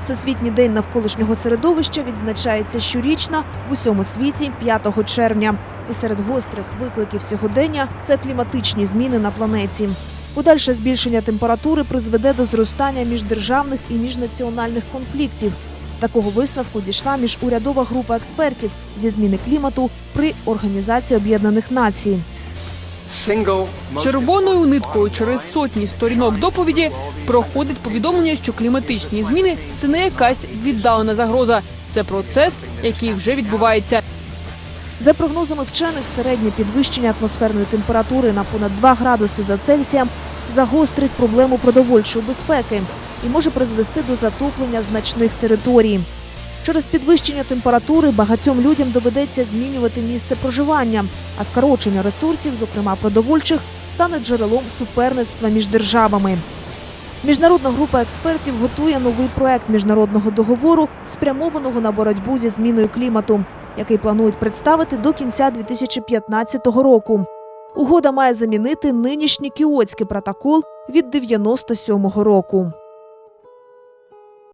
Всесвітній день навколишнього середовища відзначається щорічно в усьому світі 5 червня. І серед гострих викликів сьогодення це кліматичні зміни на планеті. Подальше збільшення температури призведе до зростання міждержавних і міжнаціональних конфліктів. Такого висновку дійшла міжурядова група експертів зі зміни клімату при Організації Об'єднаних Націй. Червоною ниткою через сотні сторінок доповіді проходить повідомлення, що кліматичні зміни це не якась віддалена загроза, це процес, який вже відбувається. За прогнозами вчених, середнє підвищення атмосферної температури на понад 2 градуси за Цельсієм загострить проблему продовольчої безпеки і може призвести до затоплення значних територій. Через підвищення температури багатьом людям доведеться змінювати місце проживання, а скорочення ресурсів, зокрема продовольчих, стане джерелом суперництва між державами. Міжнародна група експертів готує новий проект міжнародного договору, спрямованого на боротьбу зі зміною клімату, який планують представити до кінця 2015 року. Угода має замінити нинішній кіотський протокол від 97-го року.